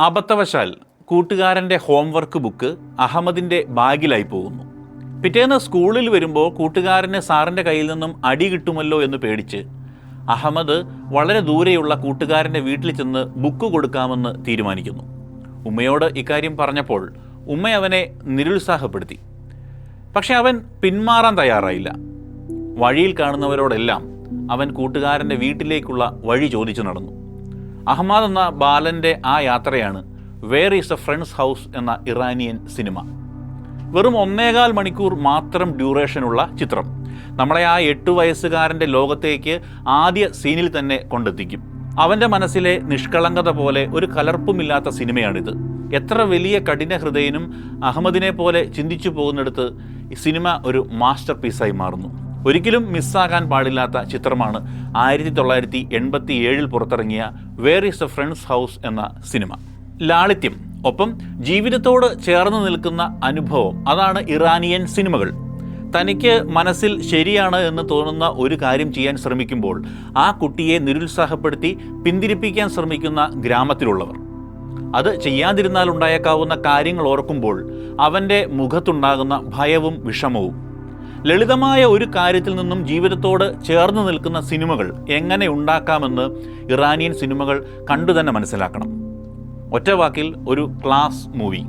അബദ്ധവശാൽ കൂട്ടുകാരന്റെ homework book അഹമ്മദിന്റെ ബാഗിലായി പോകുന്നു. പിറ്റേന്ന് സ്കൂളിൽ വരുമ്പോൾ കൂട്ടുകാരന് സാറിന്റെ കയ്യിൽ നിന്നും അടി കിട്ടുമല്ലോ എന്ന് പേടിച്ച് അഹമ്മദ് വളരെ ദൂരെയുള്ള കൂട്ടുകാരന്റെ വീട്ടിൽ ചെന്ന് ബുക്ക് കൊടുക്കാമെന്ന് തീരുമാനിക്കുന്നു. ഉമ്മയോട് ഇക്കാര്യം പറഞ്ഞപ്പോൾ ഉമ്മ അവനെ നിരുത്സാഹപ്പെടുത്തി. പക്ഷെ അവൻ പിന്മാറാൻ തയ്യാറായില്ല. വഴിയിൽ കാണുന്നവരോടെല്ലാം അവൻ കൂട്ടുകാരന്റെ വീട്ടിലേക്കുള്ള വഴി ചോദിച്ചു നടന്നു. അഹമ്മദ് എന്ന ബാലന്റെ ആ യാത്രയാണ് where is a friend's house എന്ന ഇറാനിയൻ സിനിമ. വെറും ഒന്നേകാൽ മണിക്കൂർ മാത്രം ഡ്യൂറേഷനുള്ള ചിത്രം. നമ്മളെ ആ എട്ട് വയസ്സുകാരന്റെ ലോകത്തേക്ക് ആദ്യ സീനിൽ തന്നെ കൊണ്ടെത്തിക്കും. അവന്റെ മനസ്സിലെ നിഷ്കളങ്കത പോലെ ഒരു കലർപ്പുമില്ലാത്ത സിനിമയാണിത്. എത്ര വലിയ കഠിന ഹൃദയനും അഹമ്മദിനെ പോലെ ചിന്തിച്ചു പോകുന്നിടത്ത് ഈ സിനിമ ഒരു മാസ്റ്റർ പീസായി മാറുന്നു. ഒരിക്കലും മിസ്സാകാൻ പാടില്ലാത്ത ചിത്രമാണ് ആയിരത്തി തൊള്ളായിരത്തി എൺപത്തി ഏഴിൽ പുറത്തിറങ്ങിയ where is a friend's house എന്ന സിനിമ. ലാളിത്യം ഒപ്പം ജീവിതത്തോട് ചേർന്ന് നിൽക്കുന്ന അനുഭവം അതാണ് ഇറാനിയൻ സിനിമകൾ. തനിക്ക് മനസ്സിൽ ശരിയാണ് എന്ന് തോന്നുന്ന ഒരു കാര്യം ചെയ്യാൻ ശ്രമിക്കുമ്പോൾ ആ കുട്ടിയെ നിരുത്സാഹപ്പെടുത്തി പിന്തിരിപ്പിക്കാൻ ശ്രമിക്കുന്ന ഗ്രാമത്തിലുള്ളവർ. അത് ചെയ്യാതിരുന്നാൽ ഉണ്ടായേക്കാവുന്ന കാര്യങ്ങൾ ഓർക്കുമ്പോൾ അവന്റെ മുഖത്തുണ്ടാകുന്ന ഭയവും വിഷമവും ലളിതമായ ഒരു കാര്യത്തിൽ നിന്നും ജീവിതത്തോട് ചേർന്ന് നിൽക്കുന്ന സിനിമകൾ എങ്ങനെ ഉണ്ടാക്കാമെന്ന് ഇറാനിയൻ സിനിമകൾ കണ്ടു തന്നെ മനസ്സിലാക്കണം. ഒറ്റ വാക്കിൽ ഒരു ക്ലാസ് മൂവി.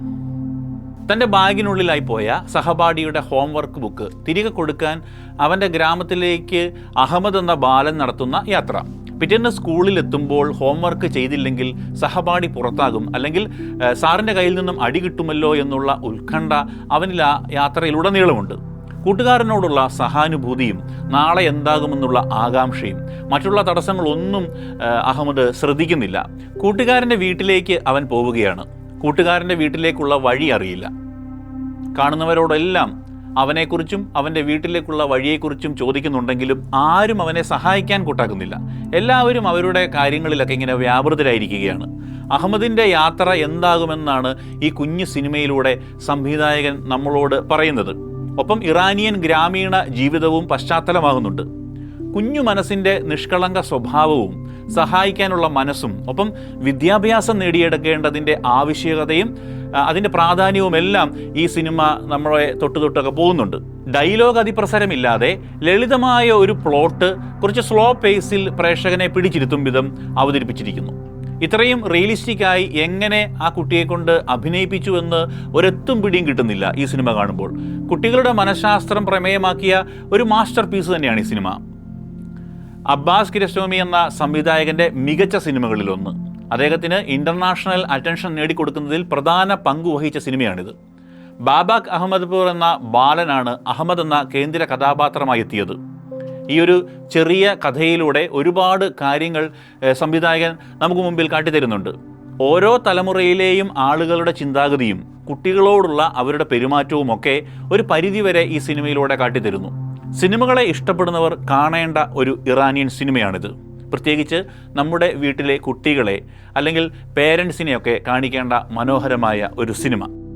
തന്റെ ബാഗിനുള്ളിലായി പോയ സഹപാഠിയുടെ ഹോംവർക്ക് ബുക്ക് തിരികെ കൊടുക്കാൻ അവന്റെ ഗ്രാമത്തിലേക്ക് അഹമ്മദ് എന്ന ബാലൻ നടത്തുന്ന യാത്ര. പിറ്റേന്ന് സ്കൂളിലെത്തുമ്പോൾ ഹോംവർക്ക് ചെയ്തില്ലെങ്കിൽ സഹപാഠി പുറത്താകും അല്ലെങ്കിൽ സാറിന്റെ കയ്യിൽ നിന്നും അടി കിട്ടുമല്ലോ എന്നുള്ള ഉത്കണ്ഠ അവനിൽ ആ യാത്രയിലുടനീളമുണ്ട്. കൂട്ടുകാരനോടുള്ള സഹാനുഭൂതിയും നാളെ എന്താകുമെന്നുള്ള ആകാംക്ഷയും മറ്റുള്ള തടസ്സങ്ങളൊന്നും അഹമ്മദ് ശ്രദ്ധിക്കുന്നില്ല. കൂട്ടുകാരന്റെ വീട്ടിലേക്ക് അവൻ പോവുകയാണ്. കൂട്ടുകാരന്റെ വീട്ടിലേക്കുള്ള വഴി അറിയില്ല. കാണുന്നവരോടെല്ലാം അവനെക്കുറിച്ചും അവന്റെ വീട്ടിലേക്കുള്ള വഴിയെക്കുറിച്ചും ചോദിക്കുന്നുണ്ടെങ്കിലും ആരും അവനെ സഹായിക്കാൻ കൂട്ടാക്കുന്നില്ല. എല്ലാവരും അവരുടെ കാര്യങ്ങളിലൊക്കെ ഇങ്ങനെ വ്യാപൃതരായിരിക്കുകയാണ്. അഹമ്മദിന്റെ യാത്ര എന്താകുമെന്നാണ് ഈ കുഞ്ഞു സിനിമയിലൂടെ സംവിധായകൻ നമ്മളോട് പറയുന്നത്. ഒപ്പം ഇറാനിയൻ ഗ്രാമീണ ജീവിതവും പശ്ചാത്തലമാകുന്നുണ്ട്. കുഞ്ഞു മനസ്സിന്റെ നിഷ്കളങ്ക സ്വഭാവവും സഹായിക്കാനുള്ള മനസ്സും ഒപ്പം വിദ്യാഭ്യാസം നേടിയെടുക്കേണ്ടതിന്റെ ആവശ്യകതയും അതിന്റെ പ്രാധാന്യവും എല്ലാം ഈ സിനിമ നമ്മളെ തൊട്ട് തൊട്ടൊക്കെ പോകുന്നുണ്ട്. ഡയലോഗ് അതിപ്രസരമില്ലാതെ ലളിതമായ ഒരു പ്ലോട്ട് കുറച്ച് സ്ലോ പേസിൽ പ്രേക്ഷകനെ പിടിച്ചിരുത്തും വിധം അവതരിപ്പിച്ചിരിക്കുന്നു. ഇത്രയും റിയലിസ്റ്റിക്കായി എങ്ങനെ ആ കുട്ടിയെ കൊണ്ട് അഭിനയിപ്പിച്ചു എന്ന് ഒരെത്തും പിടിയും കിട്ടുന്നില്ല ഈ സിനിമ കാണുമ്പോൾ. കുട്ടികളുടെ മനഃശാസ്ത്രം പ്രമേയമാക്കിയ ഒരു മാസ്റ്റർ പീസ് തന്നെയാണ് ഈ സിനിമ. അബ്ബാസ് കിരസ്വാമി എന്ന സംവിധായകന്റെ മികച്ച സിനിമകളിലൊന്ന്. അദ്ദേഹത്തിന് ഇന്റർനാഷണൽ അറ്റൻഷൻ നേടിക്കൊടുക്കുന്നതിൽ പ്രധാന പങ്ക് വഹിച്ച സിനിമയാണിത്. ബാബാക് അഹമ്മദ്പൂർ എന്ന ബാലനാണ് അഹമ്മദ് എന്ന കേന്ദ്ര കഥാപാത്രമായി എത്തിയത്. ഈ ഒരു ചെറിയ കഥയിലൂടെ ഒരുപാട് കാര്യങ്ങൾ സംവിധായകൻ നമുക്ക് മുമ്പിൽ കാട്ടിത്തരുന്നുണ്ട്. ഓരോ തലമുറയിലെയും ആളുകളുടെ ചിന്താഗതിയും കുട്ടികളോടുള്ള അവരുടെ പെരുമാറ്റവും ഒക്കെ ഒരു പരിധിവരെ ഈ സിനിമയിലൂടെ കാട്ടിത്തരുന്നു. സിനിമകളെ ഇഷ്ടപ്പെടുന്നവർ കാണേണ്ട ഒരു ഇറാനിയൻ സിനിമയാണിത്. പ്രത്യേകിച്ച് നമ്മുടെ വീട്ടിലെ കുട്ടികളെ അല്ലെങ്കിൽ പേരൻസിനെയൊക്കെ കാണിക്കേണ്ട മനോഹരമായ ഒരു സിനിമ.